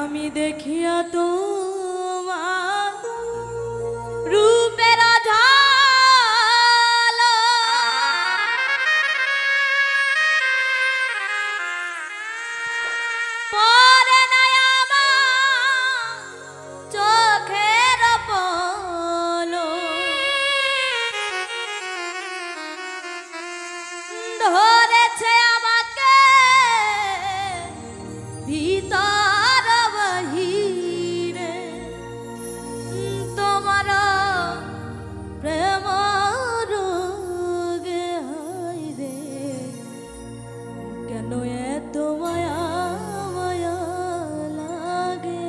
আমি দেখিয়া তো সীতার বহিরে তোমার প্রেম রোগে রে। কেন এত মায়া মায়া লাগে?